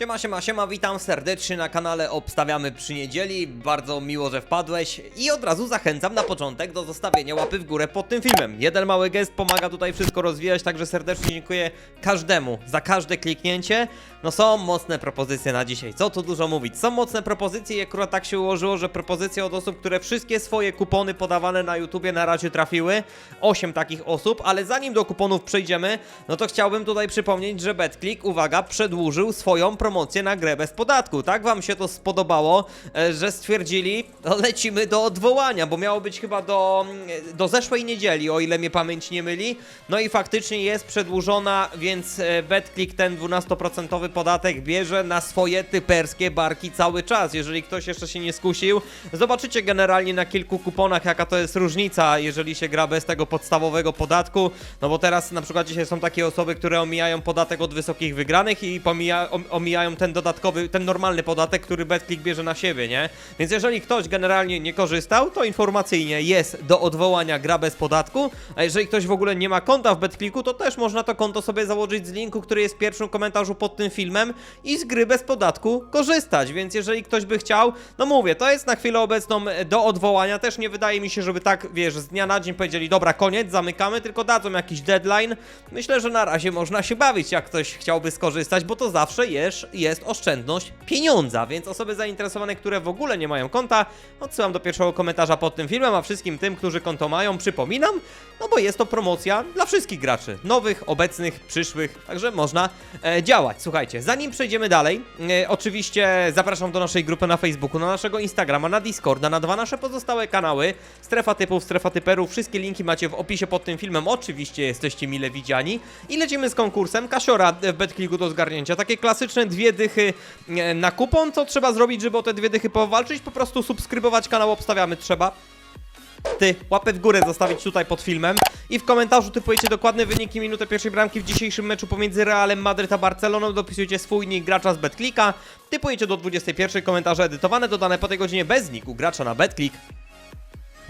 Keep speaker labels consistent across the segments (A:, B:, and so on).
A: Siema, siema, siema, witam serdecznie na kanale Obstawiamy przy niedzieli. Bardzo miło, że wpadłeś i od razu zachęcam na początek do zostawienia łapy w górę pod tym filmem. Jeden mały gest pomaga tutaj wszystko rozwijać, także serdecznie dziękuję każdemu za każde kliknięcie. No są mocne propozycje na dzisiaj, co tu dużo mówić. Są mocne propozycje i akurat tak się ułożyło, że propozycje od osób, które wszystkie swoje kupony podawane na YouTubie na razie trafiły. 8 takich osób, ale zanim do kuponów przejdziemy, no to chciałbym tutaj przypomnieć, że BetClick, uwaga, przedłużył swoją promocję na grę bez podatku. Tak wam się to spodobało, e, że stwierdzili, no lecimy do odwołania, bo miało być chyba do, mm, do zeszłej niedzieli, o ile mnie pamięć nie myli. No i faktycznie jest przedłużona, więc e, BetClick ten 12% podatek bierze na swoje typerskie barki cały czas. Jeżeli ktoś jeszcze się nie skusił, zobaczycie generalnie na kilku kuponach, jaka to jest różnica, jeżeli się gra bez tego podstawowego podatku. No bo teraz na przykład dzisiaj są takie osoby, które omijają podatek od wysokich wygranych i pomija, om- omijają ten dodatkowy, ten normalny podatek, który BetClick bierze na siebie, nie? Więc jeżeli ktoś generalnie nie korzystał, to informacyjnie jest do odwołania gra bez podatku, a jeżeli ktoś w ogóle nie ma konta w BetClicku, to też można to konto sobie założyć z linku, który jest w pierwszym komentarzu pod tym filmem i z gry bez podatku korzystać, więc jeżeli ktoś by chciał, no mówię, to jest na chwilę obecną do odwołania, też nie wydaje mi się, żeby tak, wiesz, z dnia na dzień powiedzieli, dobra, koniec, zamykamy, tylko dadzą jakiś deadline. Myślę, że na razie można się bawić, jak ktoś chciałby skorzystać, bo to zawsze jest, jest oszczędność pieniądza, więc osoby zainteresowane, które w ogóle nie mają konta, odsyłam do pierwszego komentarza pod tym filmem, a wszystkim tym, którzy konto mają, przypominam, no bo jest to promocja dla wszystkich graczy, nowych, obecnych, przyszłych, także można e, działać. Słuchajcie, zanim przejdziemy dalej, e, oczywiście zapraszam do naszej grupy na Facebooku, na naszego Instagrama, na Discorda, na dwa nasze pozostałe kanały, Strefa Typów, Strefa Typerów, wszystkie linki macie w opisie pod tym filmem, oczywiście jesteście mile widziani i lecimy z konkursem Kasiora w BetClicku do zgarnięcia, takie klasyczne dwie dychy e, na kupon, co trzeba zrobić, żeby o te dwie dychy powalczyć, po prostu subskrybować kanał, obstawiamy trzeba, ty, łapę w górę zostawić tutaj pod filmem. I w komentarzu typujecie dokładne wyniki minutę pierwszej bramki w dzisiejszym meczu pomiędzy Realem Madryt a Barceloną, dopisujecie swój nick gracza z BetClicka, typujecie do 21 komentarze edytowane, dodane po tej godzinie bez niku gracza na BetClick.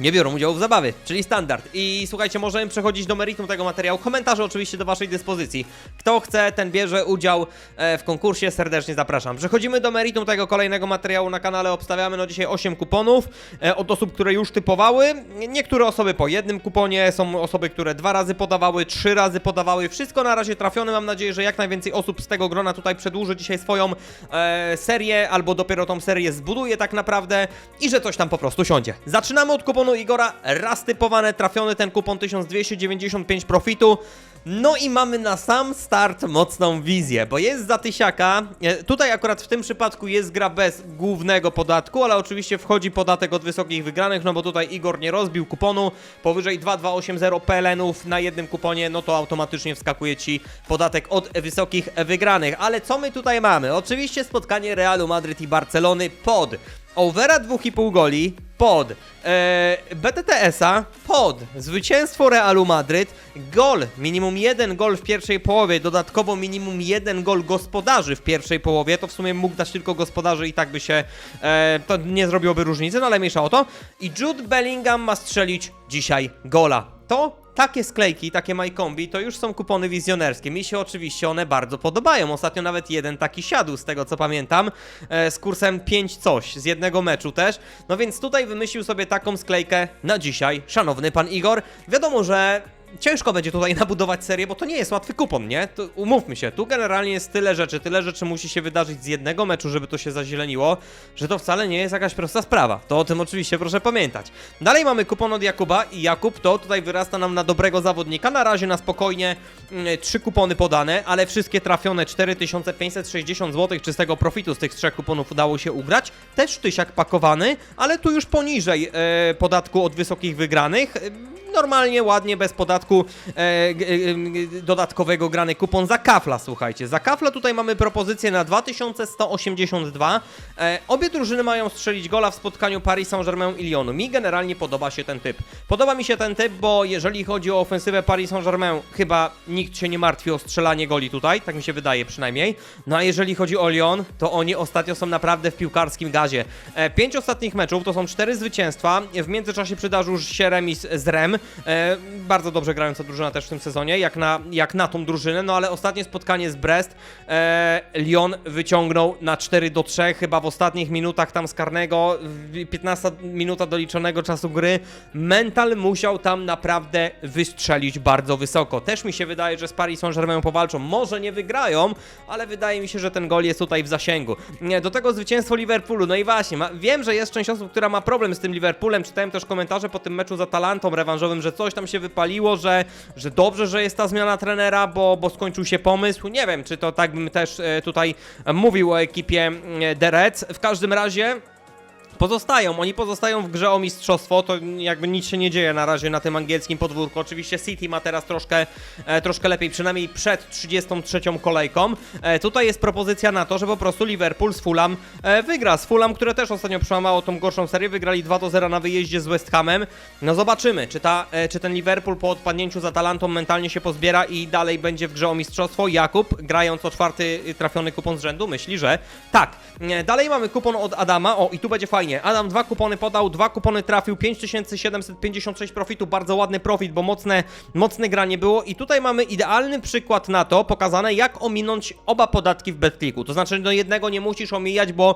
A: Nie biorą udziału w zabawie, czyli standard. I słuchajcie, możemy przechodzić do meritum tego materiału. Komentarze oczywiście do Waszej dyspozycji. Kto chce, ten bierze udział e, w konkursie, serdecznie zapraszam. Przechodzimy do meritum tego kolejnego materiału na kanale. Obstawiamy no dzisiaj 8 kuponów e, od osób, które już typowały. Niektóre osoby po jednym kuponie, są osoby, które dwa razy podawały, trzy razy podawały. Wszystko na razie trafione. Mam nadzieję, że jak najwięcej osób z tego grona tutaj przedłuży dzisiaj swoją e, serię, albo dopiero tą serię zbuduje tak naprawdę i że coś tam po prostu siądzie. Zaczynamy od kuponu Igora. Raz typowane, trafiony ten kupon 1295 profitu. No i mamy na sam start mocną wizję, bo jest za tysiaka. E, Tutaj akurat w tym przypadku jest gra bez głównego podatku, ale oczywiście wchodzi podatek od wysokich wygranych, no bo tutaj Igor nie rozbił kuponu. Powyżej 2280 PLN-ów na jednym kuponie, no to automatycznie wskakuje ci podatek od wysokich wygranych. Ale co my tutaj mamy? Oczywiście spotkanie Realu Madryt i Barcelony pod overa 2,5 goli, pod e, BTTS-a, pod zwycięstwo Realu Madryt, gol, minimum jeden gol w pierwszej połowie, dodatkowo minimum jeden gol gospodarzy w pierwszej połowie, to w sumie mógł dać tylko gospodarzy i tak by się, e, to nie zrobiłoby różnicy, no ale mniejsza o to. I Jude Bellingham ma strzelić dzisiaj gola. To takie sklejki, takie MyCombi, to już są kupony wizjonerskie. Mi się oczywiście one bardzo podobają. Ostatnio nawet jeden taki siadł, z tego co pamiętam, e, z kursem 5 coś, z jednego meczu też. No więc tutaj wymyślił sobie taką sklejkę na dzisiaj, szanowny pan Igor. Wiadomo, że ciężko będzie tutaj nabudować serię, bo to nie jest łatwy kupon, nie? To umówmy się, tu generalnie jest tyle rzeczy, tyle rzeczy musi się wydarzyć z jednego meczu, żeby to się zazieleniło, że to wcale nie jest jakaś prosta sprawa. To o tym oczywiście proszę pamiętać. Dalej mamy kupon od Jakuba i Jakub to tutaj wyrasta nam na dobrego zawodnika. Na razie na spokojnie mm, trzy kupony podane, ale wszystkie trafione 4560 zł czystego profitu z tych trzech kuponów udało się ugrać. Też tysiak pakowany, ale tu już poniżej e, podatku od wysokich wygranych. Normalnie, ładnie, bez podatku e, e, dodatkowego grany kupon za kafla, słuchajcie. Za kafla tutaj mamy propozycję na 2182. E, obie drużyny mają strzelić gola w spotkaniu Paris Saint-Germain i Lyonu. Mi generalnie podoba się ten typ. Podoba mi się ten typ, bo jeżeli chodzi o ofensywę Paris Saint-Germain, chyba nikt się nie martwi o strzelanie goli tutaj, tak mi się wydaje przynajmniej. No a jeżeli chodzi o Lyon, to oni ostatnio są naprawdę w piłkarskim gazie. E, pięć ostatnich meczów to są cztery zwycięstwa. W międzyczasie przydarzył się remis z Rem. E, bardzo dobrze grająca drużyna też w tym sezonie, jak na, jak na tą drużynę, no ale ostatnie spotkanie z Brest, e, Lyon wyciągnął na 4 do 3, chyba w ostatnich minutach tam z karnego, w 15 minuta doliczonego czasu gry, mental musiał tam naprawdę wystrzelić bardzo wysoko. Też mi się wydaje, że z Paris Saint-Germain powalczą, może nie wygrają, ale wydaje mi się, że ten gol jest tutaj w zasięgu. Do tego zwycięstwo Liverpoolu, no i właśnie, ma, wiem, że jest część osób, która ma problem z tym Liverpoolem, czytałem też komentarze po tym meczu z Atalantą rewanżowym, że coś tam się wypaliło, że, że dobrze, że jest ta zmiana trenera, bo, bo skończył się pomysł, nie wiem, czy to tak bym też e, tutaj mówił o ekipie The Reds, w każdym razie pozostają, oni pozostają w grze o mistrzostwo, to jakby nic się nie dzieje na razie na tym angielskim podwórku. Oczywiście City ma teraz troszkę, e, troszkę lepiej, przynajmniej przed 33 kolejką. E, tutaj jest propozycja na to, że po prostu Liverpool z Fulham e, wygra. Z Fulham, które też ostatnio przełamało tą gorszą serię, wygrali 2 do 0 na wyjeździe z West Hamem. No zobaczymy, czy, ta, e, czy ten Liverpool po odpadnięciu z Atalantą mentalnie się pozbiera i dalej będzie w grze o mistrzostwo. Jakub, grając o czwarty trafiony kupon z rzędu, myśli, że tak. E, Dalej mamy kupon od Adama. O, i tu będzie fajnie. Adam dwa kupony podał, dwa kupony trafił, 5756 profitu, bardzo ładny profit, bo mocne, mocne granie było. I tutaj mamy idealny przykład na to, pokazane jak ominąć oba podatki w BetClicku. To znaczy, no jednego nie musisz omijać, bo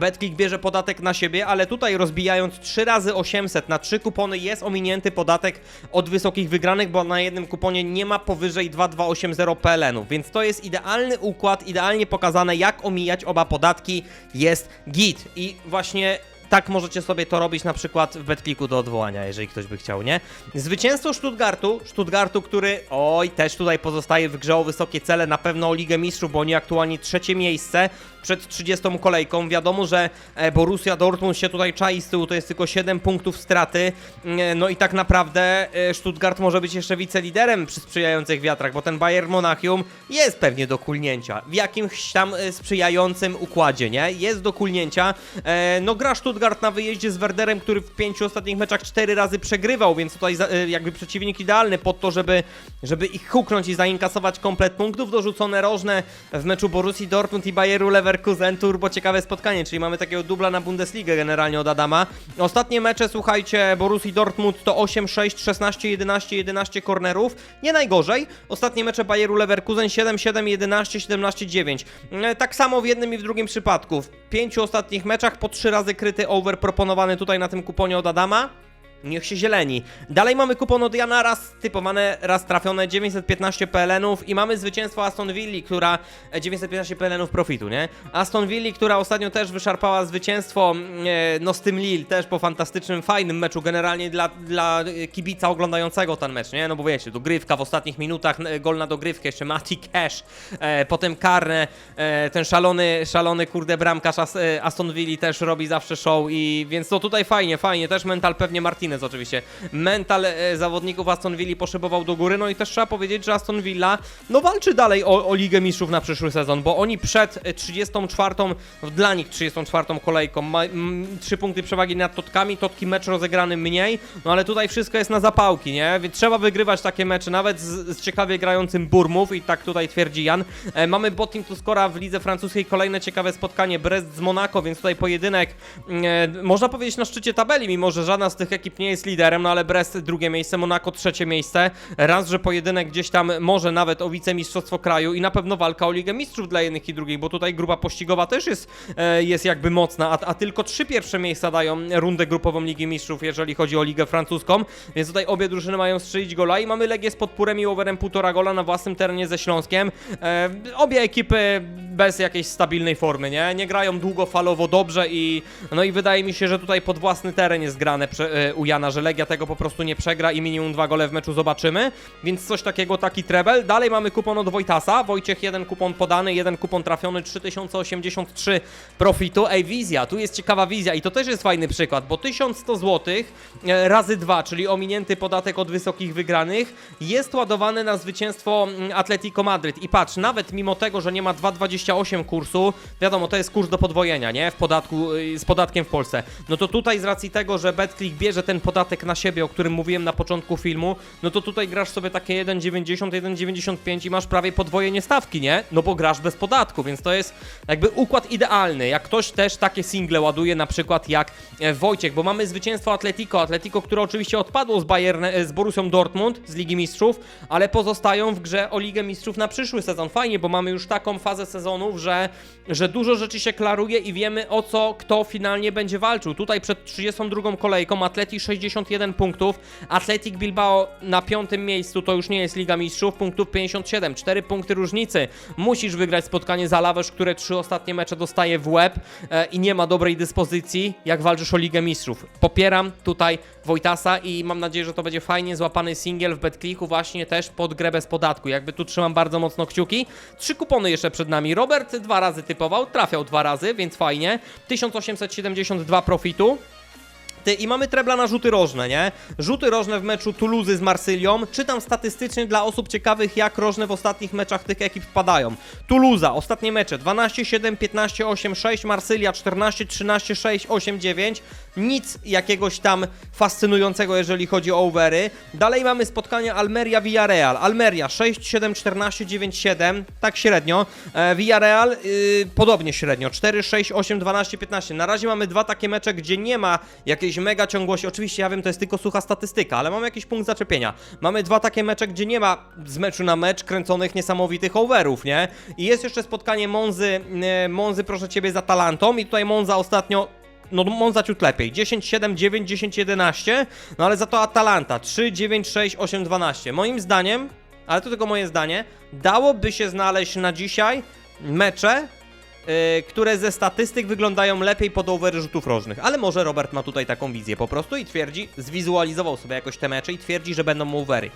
A: BetClick bierze podatek na siebie, ale tutaj rozbijając 3 razy 800 na 3 kupony jest ominięty podatek od wysokich wygranych, bo na jednym kuponie nie ma powyżej 2280 PLN-ów, więc to jest idealny układ, idealnie pokazane jak omijać oba podatki, jest git. I właśnie tak możecie sobie to robić na przykład w BetClicku do odwołania, jeżeli ktoś by chciał, nie? Zwycięstwo Stuttgartu, Stuttgartu, który, oj, też tutaj pozostaje w grze o wysokie cele, na pewno o Ligę Mistrzów, bo oni aktualnie trzecie miejsce przed 30 kolejką. Wiadomo, że e, Borussia Dortmund się tutaj czai z tyłu, to jest tylko 7 punktów straty, Mm, no i tak naprawdę e, Stuttgart może być jeszcze wiceliderem przy sprzyjających wiatrach, bo ten Bayern Monachium jest pewnie do kulnięcia, w jakimś tam e, sprzyjającym układzie, nie? Jest do kulnięcia, e, no gra Stuttgart na wyjeździe z Werderem, który w pięciu ostatnich meczach cztery razy przegrywał, więc tutaj e, jakby przeciwnik idealny pod to, żeby, żeby ich huknąć i zainkasować komplet punktów, dorzucone rożne w meczu Borussii Dortmund i Bayeru Leverkusen, turbo ciekawe spotkanie, czyli mamy takiego dubla na Bundesligę generalnie od Adama. Ostatnie mecze, słuchajcie, Borussii Dortmund to 8-6, 16, 11, 11 kornerów, nie najgorzej. Ostatnie mecze Bayeru Leverkusen 7-7, 11, 17, 9. E, Tak samo w jednym i w drugim przypadku. W pięciu ostatnich meczach po trzy razy kryty over proponowany tutaj na tym kuponie od Adama. Niech się zieleni. Dalej mamy kupon od Jana, raz typowane, raz trafione, 915 PLN-ów i mamy zwycięstwo Aston Villa, która... e, 915 PLN-ów profitu, nie? Aston Villa, która ostatnio też wyszarpała zwycięstwo, e, no z tym Lille, też po fantastycznym, fajnym meczu, generalnie dla, dla e, kibica oglądającego ten mecz, nie? No bo wiecie, dogrywka w ostatnich minutach, e, gol na dogrywkę, jeszcze Mati Cash, e, potem karne, e, ten szalony, szalony kurde bramkarz As, e, Aston Villa też robi zawsze show i więc to tutaj fajnie, fajnie, też mental pewnie Martinez oczywiście. Mental e, zawodników Aston Villa poszybował do góry, no i też trzeba powiedzieć, że Aston Villa no walczy dalej o, o Ligę Mistrzów na przyszły sezon, bo oni przed e, 34, dla nich 34 kolejką, ma, m, 3 punkty przewagi nad Totkami, Totki mecz rozegrany mniej, no ale tutaj wszystko jest na zapałki, nie? Więc trzeba wygrywać takie mecze, nawet z, z ciekawie grającym Burmów i tak tutaj twierdzi Jan. E, mamy Botim Tuskora w lidze francuskiej, kolejne ciekawe spotkanie, Brest z Monaco, więc tutaj pojedynek, e, można powiedzieć na szczycie tabeli, mimo że żadna z tych ekip nie jest liderem, no ale Brest drugie miejsce, Monaco trzecie miejsce. Raz, że pojedynek gdzieś tam może nawet o wicemistrzostwo kraju i na pewno walka o Ligę Mistrzów dla jednych i drugich, bo tutaj grupa pościgowa też jest, e, jest jakby mocna, a, a tylko trzy pierwsze miejsca dają rundę grupową Ligi Mistrzów, jeżeli chodzi o Ligę Francuską, więc tutaj obie drużyny mają strzelić gola i mamy Legię z Podpórem i overem półtora gola na własnym terenie ze Śląskiem. E, obie ekipy bez jakiejś stabilnej formy, nie? Nie grają długofalowo dobrze i no i wydaje mi się, że tutaj pod własny teren jest grane prze, e, u Jana, że Legia tego po prostu nie przegra i minimum dwa gole w meczu zobaczymy, więc coś takiego, taki trebel. Dalej mamy kupon od Wojtasa, Wojciech jeden kupon podany, jeden kupon trafiony, 3083 profitu. Ej, wizja, tu jest ciekawa wizja i to też jest fajny przykład, bo 1100 zł e, razy dwa, czyli ominięty podatek od wysokich wygranych, jest ładowany na zwycięstwo mm, Atletico Madryt i patrz, nawet mimo tego, że nie ma 2,28 kursu, wiadomo, to jest kurs do podwojenia, nie? W podatku, y, z podatkiem w Polsce. No to tutaj z racji tego, że BetClick bierze ten
B: ten podatek na siebie, o którym mówiłem na początku filmu, no to tutaj grasz sobie takie 1,90, 1,95 i masz prawie podwojenie stawki, nie? No bo grasz bez podatku, więc to jest jakby układ idealny. Jak ktoś też takie single ładuje, na przykład jak e, Wojciech, bo mamy zwycięstwo Atletico, Atletico, które oczywiście odpadło z Bayern, e, z Borussią Dortmund z Ligi Mistrzów, ale pozostają w grze o Ligę Mistrzów na przyszły sezon. Fajnie, bo mamy już taką fazę sezonów, że, że dużo rzeczy się klaruje i wiemy o co kto finalnie będzie walczył. Tutaj przed 32 kolejką Atleti 61 punktów, Atletic Bilbao na piątym miejscu, to już nie jest Liga Mistrzów, punktów 57, 4 punkty różnicy. Musisz wygrać spotkanie za Lawesz, które trzy ostatnie mecze dostaje w łeb e, i nie ma dobrej dyspozycji, jak walczysz o Ligę Mistrzów. Popieram tutaj Wojtasa i mam nadzieję, że to będzie fajnie złapany singiel w BetClicku właśnie też pod grę bez podatku. Jakby tu trzymam bardzo mocno kciuki. Trzy kupony jeszcze przed nami. Robert dwa razy typował, trafiał dwa razy, więc fajnie. 1872 profitu. Ty, I mamy trebla na rzuty rożne, nie? Rzuty rożne w meczu Toulouse z Marsylią. Czytam statystycznie dla osób ciekawych, jak rożne w ostatnich meczach tych ekip wpadają. Toulouse, ostatnie mecze 12-7, 15-8-6, Marsylia 14-13-6, 8-9. Nic jakiegoś tam fascynującego, jeżeli chodzi o overy. Dalej mamy spotkanie Almeria-Villarreal. Almeria 6-7-14-9-7, tak średnio. E, Villarreal y, podobnie średnio, 4-6, 8, 12, 15. Na razie mamy dwa takie mecze, gdzie nie ma jakiejś mega ciągłości. Oczywiście ja wiem, to jest tylko sucha statystyka, ale mamy jakiś punkt zaczepienia. Mamy dwa takie mecze, gdzie nie ma z meczu na mecz kręconych niesamowitych overów, nie? I jest jeszcze spotkanie Monzy, e, Monzy proszę Ciebie z Atalantą i tutaj Monza ostatnio no Monza ciut lepiej. 10, 7, 9, 10, 11. No ale za to Atalanta 3, 9, 6, 8, 12. Moim zdaniem, ale to tylko moje zdanie, dałoby się znaleźć na dzisiaj mecze, yy, które ze statystyk wyglądają lepiej pod overy rzutów rożnych. Ale może Robert ma tutaj taką wizję po prostu i twierdzi, zwizualizował sobie jakoś te mecze i twierdzi, że będą overy.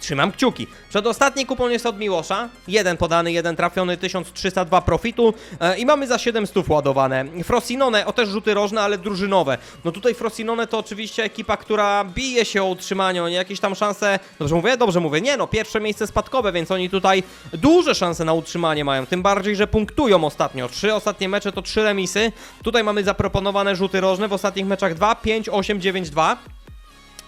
B: Trzymam kciuki. Przedostatni kupon jest od Miłosza. Jeden podany, jeden trafiony, 1302 profitu e, i mamy za 700 ładowane. Frosinone, o też rzuty rożne, ale drużynowe. No tutaj Frosinone to oczywiście ekipa, która bije się o utrzymanie, oni jakieś tam szanse, dobrze mówię? Dobrze mówię, nie no, pierwsze miejsce spadkowe, więc oni tutaj duże szanse na utrzymanie mają, tym bardziej, że punktują ostatnio. Trzy ostatnie mecze to trzy remisy. Tutaj mamy zaproponowane rzuty rożne, w ostatnich meczach 2, 5, 8, 9, 2.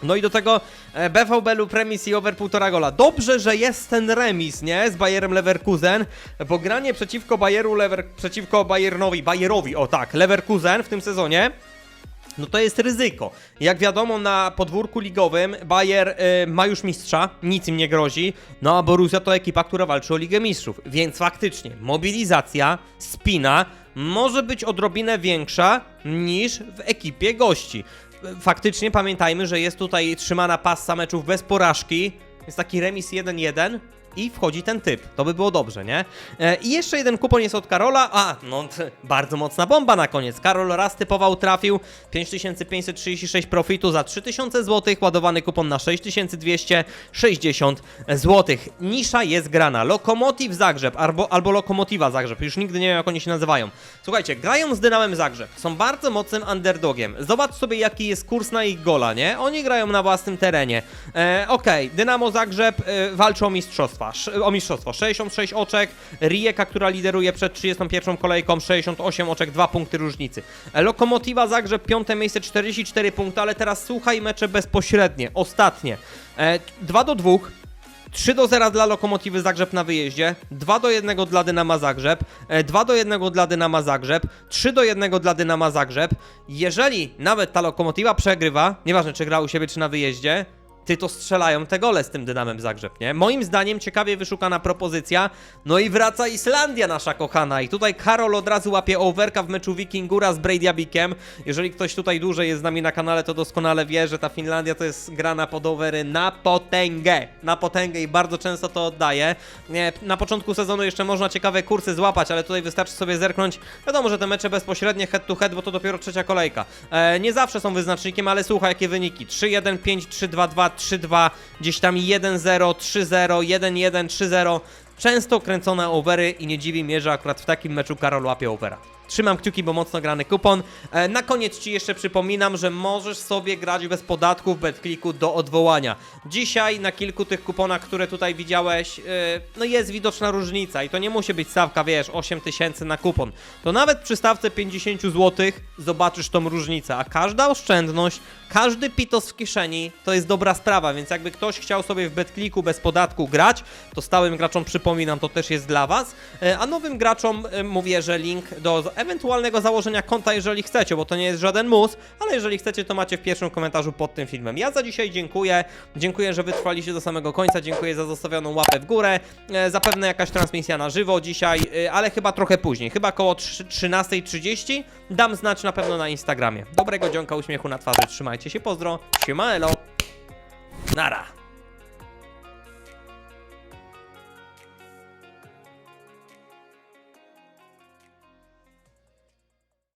B: No i do tego e, BVB lub remis i over 1,5 gola. Dobrze, że jest ten remis, nie? Z Bayerem Leverkusen, bo granie przeciwko Bayeru, Lever... przeciwko Bayernowi, Bayerowi, o tak, Leverkusen w tym sezonie no to jest ryzyko. Jak wiadomo, na podwórku ligowym Bayer y, ma już mistrza, nic im nie grozi, no a Borussia to ekipa, która walczy o Ligę Mistrzów. Więc faktycznie, mobilizacja, spina może być odrobinę większa niż w ekipie gości. Faktycznie pamiętajmy, że jest tutaj trzymana passa meczów bez porażki, jest taki remis 1-1 i wchodzi ten typ. To by było dobrze, nie? E, I jeszcze jeden kupon jest od Karola. A, no bardzo mocna bomba na koniec. Karol raz typował, trafił 5536 profitu za 3000 zł, ładowany kupon na 6260 zł. Nisza jest grana. Lokomotiv Zagrzeb albo, albo Lokomotiva Zagrzeb. Już nigdy nie wiem, jak oni się nazywają. Słuchajcie, grają z Dynamem Zagrzeb. Są bardzo mocnym underdogiem. Zobacz sobie, jaki jest kurs na ich gola, nie? Oni grają na własnym terenie. E, Okej, Dynamo Zagrzeb e, walczy o mistrzostwa. O mistrzostwo. 66 oczek. Rijeka, która lideruje przed 31 kolejką, 68 oczek, 2 punkty różnicy. E, Lokomotiva Zagrzeb, piąte miejsce, 44 punkty, ale teraz słuchaj mecze bezpośrednie, ostatnie. E, 2 do 2. 3 do 0 dla Lokomotywy Zagrzeb na wyjeździe, 2 do 1 dla Dynama Zagrzeb, e, 2 do 1 dla Dynama Zagrzeb, 3 do 1 dla Dynama Zagrzeb. Jeżeli nawet ta Lokomotywa przegrywa, nieważne czy gra u siebie czy na wyjeździe, ty to strzelają te gole z tym Dynamem Zagrzeb, nie? Moim zdaniem ciekawie wyszukana propozycja. No i wraca Islandia nasza kochana. I tutaj Karol od razu łapie overka w meczu Wikingura z Brady'abikiem. Jeżeli ktoś tutaj dłużej jest z nami na kanale, to doskonale wie, że ta Finlandia to jest grana pod overy na potęgę. Na potęgę i bardzo często to oddaje. Na początku sezonu jeszcze można ciekawe kursy złapać, ale tutaj wystarczy sobie zerknąć. Wiadomo, że te mecze bezpośrednie head to head, bo to dopiero trzecia kolejka. E, nie zawsze są wyznacznikiem, ale słuchaj jakie wyniki. 3-1, 5, 3-2-2, 3-2, gdzieś tam 1-0, 3-0, 1-1, 3-0. Często kręcone overy i nie dziwi mnie, że akurat w takim meczu Karol łapie overa. Trzymam kciuki, bo mocno grany kupon. E, na koniec Ci jeszcze przypominam, że możesz sobie grać bez podatku w BetClicku do odwołania. Dzisiaj na kilku tych kuponach, które tutaj widziałeś, e, no jest widoczna różnica i to nie musi być stawka, wiesz, 8 tysięcy na kupon. To nawet przy stawce 50 zł zobaczysz tą różnicę, a każda oszczędność, każdy pitos w kieszeni to jest dobra sprawa, więc jakby ktoś chciał sobie w BetClicku bez podatku grać, to stałym graczom przypominam, to też jest dla Was, E, a nowym graczom mówię, że link do ewentualnego założenia konta, jeżeli chcecie, bo to nie jest żaden mus, ale jeżeli chcecie, to macie w pierwszym komentarzu pod tym filmem. Ja za dzisiaj dziękuję, dziękuję, że wytrwaliście do samego końca, dziękuję za zostawioną łapę w górę, e, zapewne jakaś transmisja na żywo dzisiaj, e, ale chyba trochę później, chyba koło 3 13.30, dam znać na pewno na Instagramie. Dobrego dzionka, uśmiechu na twarzy, trzymajcie się, pozdro, siema elo, nara.